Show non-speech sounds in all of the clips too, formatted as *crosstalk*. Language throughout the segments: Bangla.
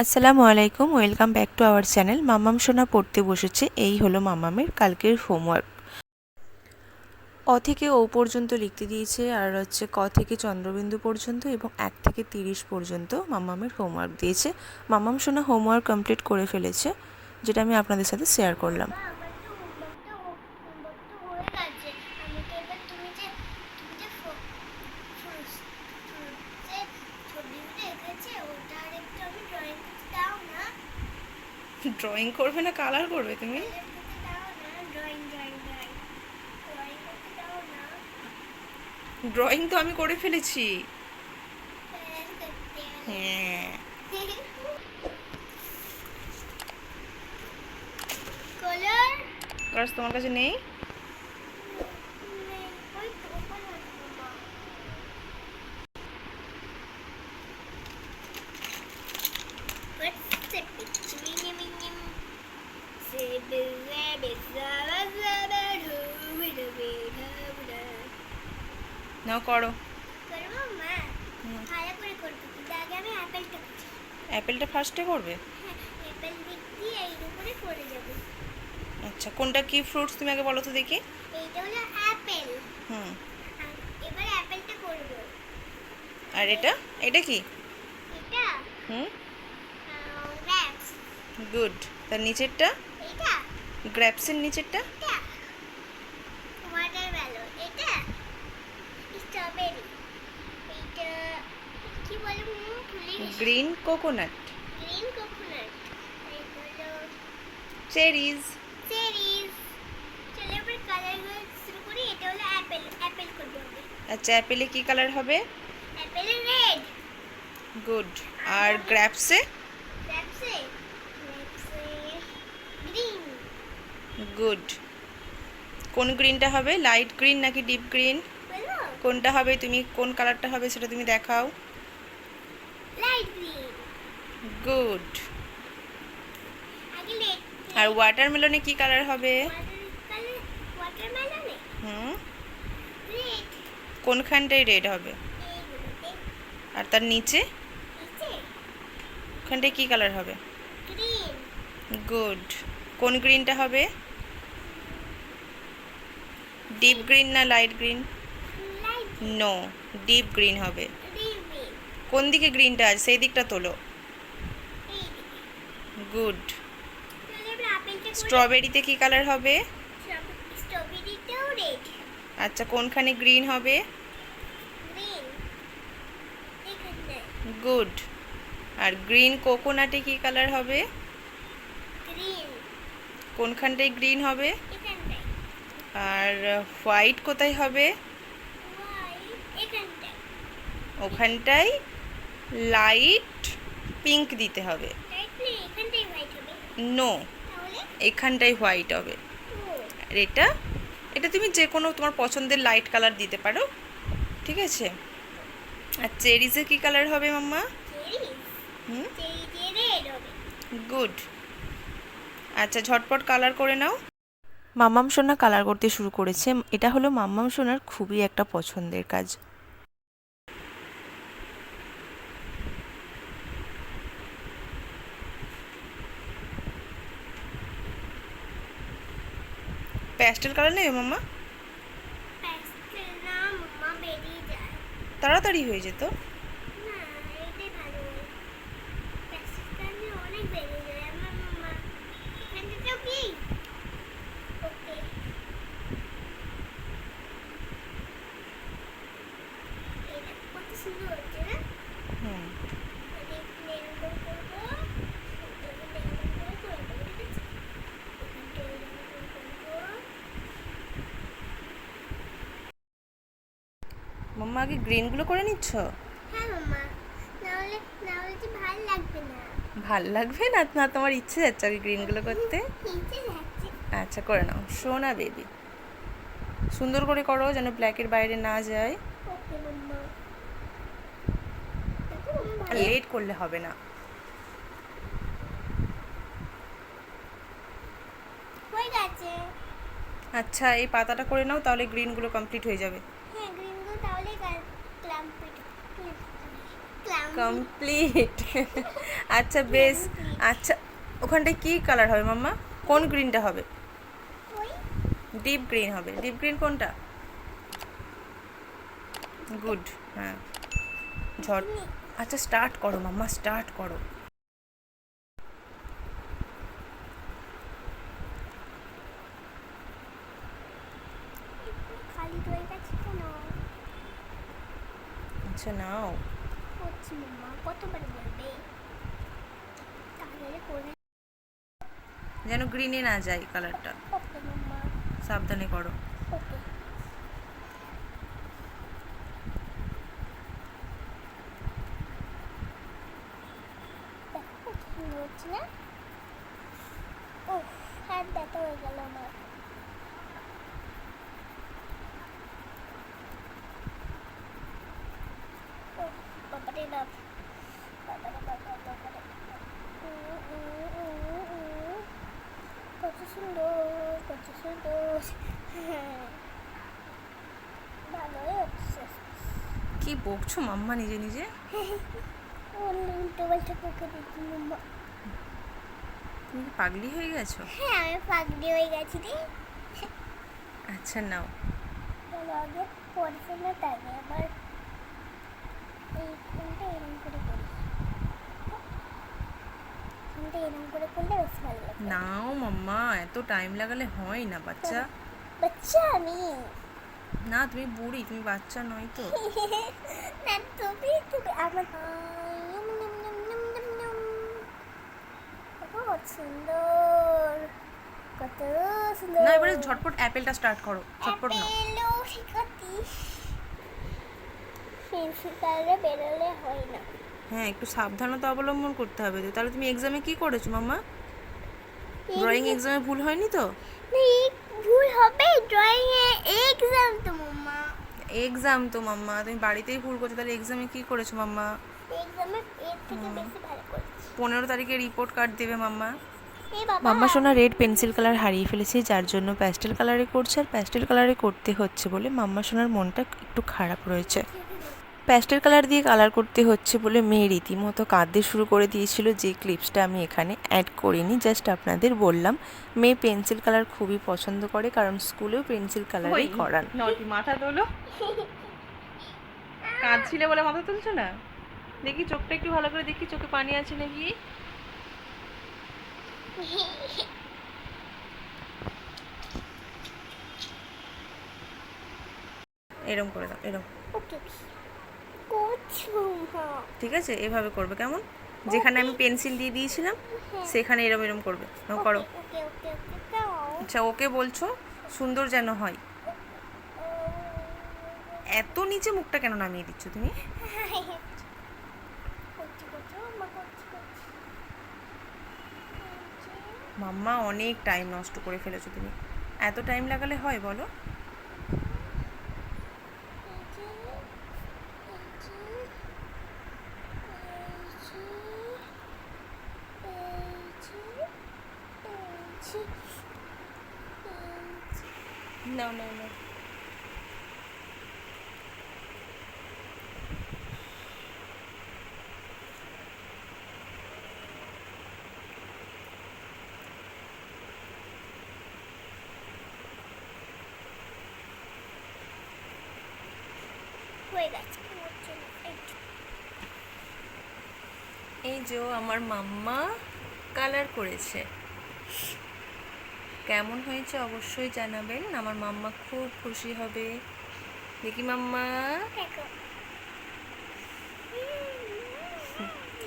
আসসালামু আলাইকুম, welcome back to our channel. মামাম সোনা পড়তে বসেছে, এই হলো মামামের কালকের হোমওয়ার্ক। অ থেকে ও পর্যন্ত লিখতে দিয়েছে, আর হচ্ছে ক থেকে চন্দ্রবিন্দু পর্যন্ত এবং এক থেকে তিরিশ পর্যন্ত মামামের হোমওয়ার্ক দিয়েছে। মামাম সোনা হোমওয়ার্ক কমপ্লিট করে ফেলেছে, যেটা আমি আপনাদের সাথে শেয়ার করলাম আমার তো হোমওয়ার্কটা হোমওয়ার্কটা হয়ে গেছে আমাকে এবার তুমি যে তুমি যে ফ্রুটস ফ্রুটসে ছবিগুলো এঁকেছে ওটা আর একটু আমি ড্রয়িং করতে দাও না ড্রয়িং করবে না কালার করবে তুমি? ড্রয়িং তো আমি করে ফেলেছি। হ্যাঁ। তোমার কাছে নেই? নাও করো? অ্যাপেলটা ফার্স্টে করবে? হ্যাঁ আচ্ছা কোনটা কি ফ্রুটস তুমি আগে বলো তো দেখি। এইটা হলো অ্যাপেল হুম। আর এবার অ্যাপেলটা করব। আর এটা? এটা কি? এটা? হুম। গ্র্যাপস গুড তার নিচেরটা? এটা গ্র্যাপসের নিচেরটা? এটা ওয়াটারমেলন এটা স্ট্রবেরি এটা কি বলে মুখ ভুলে green coconut green coconut cherries cherries চলো এবার কালারগুলো শুরু করি এটা হলো অ্যাপেল অ্যাপেল করব আচ্ছা অ্যাপেলে কি কালার হবে অ্যাপেল রেড গুড আর গ্র্যাপসে গ্র্যাপসে গ্র্যাপসে গ্রিন গুড কোন গ্রিনটা হবে? লাইট গ্রিন নাকি ডিপ গ্রিন কোনটা হবে? তুমি কোন কালারটা হবে সেটা তুমি দেখাও। লাইট গ্রিন গুড আর ওয়াটারমেলনে কি কালার হবে? হুম? রেড কোনখানটায় রেড হবে? আর তার নিচে? ওখানটায় কি কালার হবে? গুড কোন গ্রিনটা হবে? ডিপ গ্রিন না light green no deep green হবে। কোন দিকে গ্রিনটা আছে? সেই দিকটা তোলো। গুড স্ট্রবেরিতে কি কালার হবে? আচ্ছা কোনখানে গ্রিন হবে? গুড আর গ্রিন কোকোনাটে কি কালার হবে? কোনখানটায় গ্রিন হবে? আর হোয়াইট কোথায় হবে? ওখানটায় লাইট পিঙ্ক দিতে হবে। নো তাহলে এখানটায় হোয়াইট হবে। আর এটা এটা তুমি যে কোনো তোমার পছন্দের লাইট কালার দিতে পারো। ঠিক আছে? আর চেরিজে কী কালার হবে মাম্মা? হুম? গুড। আচ্ছা ঝটপট কালার করে নাও। মাম্মাম সোনা কালার করতে শুরু করেছে। এটা হলো মাম্মাম সোনার খুবই একটা পছন্দের কাজ। প্যাস্টেল কালার নেই মাম্মা? তাড়াতাড়ি হয়ে যেত। না এটাই ভালো প্যাস্টেল কালার অনেক বেরিয়ে যায় আমার মাম্মা এখানটাতেও কি ওকে এটা কত সুন্দর হচ্ছে না হুম আমি এরকম করব এরকম এরকম করে করব ঠিক আছে এখানটা এরকম করব মাম্মা আগে গ্রিনগুলো করে নিচ্ছ? হ্যাঁ মাম্মা নাহলে নাহলে যে ভালো লাগবে না। ভালো লাগবে না? না তোমার ইচ্ছে যাচ্ছে আগে গ্রিনগুলো করতে? আচ্ছা করে নাও। সোনা বেবি। সুন্দর করে করো যেন ব্ল্যাকের বাইরে না যায়। লেট করলে হবে না। আচ্ছা এই পাতাটা করে নাও তাহলে গ্রিনগুলো কমপ্লিট হয়ে যাবে। কমপ্লিট আচ্ছা বেশ। আচ্ছা ওখানটায় কি কালার হবে মাম্মা? কোন গ্রিনটা হবে? ডিপ গ্রিন হবে। ডিপ গ্রিন কোনটা? গুড হ্যাঁ। ঝড় আচ্ছা স্টার্ট করো মাম্মা স্টার্ট করো খালি রয়ে গেছে কেন নাও। করছি মাম্মা কতবার বলবে? তাহলে করে যেন গ্রিনে না যায় কালারটা সাবধানে করো। ও হাত ব্যথা হয়ে গেল আমার ও বাবারে বাপ বাবারে বাবা বাবারে উম, উম, উম, উম। কত সুন্দর কত সুন্দর ভালোই হচ্ছে কি বকছো মাম্মা নিজে নিজে? তুমি পাগলি হয়ে গেছো? হ্যাঁ আমি পাগড়ি হয়ে গেছি রে আচ্ছা নাও। আগে আগে আবার এই করে করি করলে নাও মাম্মা, এত টাইম লাগালে হয় না, বাচ্চা। বাচ্চা আমি। না তুমি বুড়ি তুমি বাচ্চা নয় তো। *laughs* না তুমি তুমি আমার সুন্দর কত সুন্দর। না এবারে ঝটপট অ্যাপেলটা স্টার্ট করো ঝটপট নাও। বেরোলে হয় না। হ্যাঁ একটু সাবধানতা অবলম্বন করতে হবে তো। তাহলে তুমি এক্সামে কি করেছ মাম্মা? ড্রয়িং এক্সামে ভুল হয়নি তো? না, ভুল হবে ড্রয়িং এ এক্সাম তো মাম্মা। এক্সাম তো মাম্মা। তুমি বাড়িতেই ভুল করছ তাহলে এক্সামে কি করেছ মাম্মা? এক্সামে এর থেকে বেশি ভালো করেছি। পনেরো তারিখে রিপোর্ট কার্ড দেবে মাম্মা। মাম্মা সোনা রেড পেন্সিল কালার হারিয়ে ফেলেছে যার জন্য প্যাস্টেল কালারে করছে আর প্যাস্টেল কালারে করতে হচ্ছে বলে মাম্মা সোনার মনটা একটু খারাপ রয়েছে। প্যাস্টেল কালার দিয়ে কালার করতে হচ্ছে বলে মেয়ে রীতিমতো কাঁদতে শুরু করে দিয়েছিল যে ক্লিপসটা আমি এখানে অ্যাড করিনি জাস্ট আপনাদের বললাম। মেয়ে পেন্সিল কালার খুবই পছন্দ করে কারণ স্কুলেও পেন্সিল কালারই করান। নটি মাথা তোলো। কাঁদছিলে বলে মাথা তুলছো না? দেখি চোখটা একটু ভালো করে দেখি চোখে পানি আছে নাকি? এরম করে দাও এরম। ওকে ঠিক আছে? এভাবে করবে কেমন? যেখানে আমি পেন্সিল দিয়ে দিয়েছিলাম সেখানে এরম এরম করবে। করো। আচ্ছা ওকে বলছো সুন্দর যেন হয়। এত নিচে মুখটা কেন নামিয়ে দিচ্ছ তুমি? মাম্মা অনেক টাইম নষ্ট করে ফেলেছো তুমি। এত টাইম লাগালে হয় বলো নাও নাও নাও হয়ে গেছে হচ্ছে না, একটু। এই যে আমার মাম্মা কালার করেছে। কেমন হয়েছে অবশ্যই জানাবেন। আমার মাম্মা খুব খুশি হবে। দেখি মাম্মা।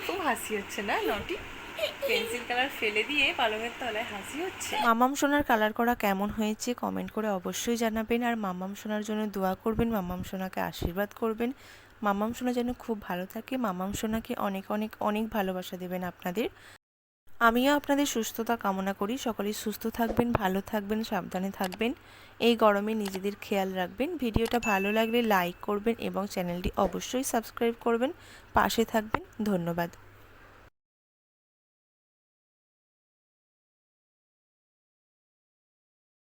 খুব হাসি হচ্ছে না, নটি? পেন্সিল কালার ফেলে দিয়ে পালঙের তলায় হাসি হচ্ছে। মামাম সোনার কালার করা কেমন হয়েছে কমেন্ট করে অবশ্যই জানাবেন। আর মামাম সোনার জন্য দোয়া করবেন, মামাম সোনাকে আশীর্বাদ করবেন। মামাম সোনা যেন খুব ভালো থাকে, মামাম সোনাকে অনেক অনেক অনেক ভালোবাসা দেবেন আপনাদের। আমিও আপনাদের সুস্থতা কামনা করি। সকলেই সুস্থ থাকবেন, ভালো থাকবেন, সাবধানে থাকবেন। এই গরমে নিজেদের খেয়াল রাখবেন। ভিডিওটা ভালো লাগলে লাইক করবেন এবং চ্যানেলটি অবশ্যই সাবস্ক্রাইব করবেন। পাশে থাকবেন। ধন্যবাদ।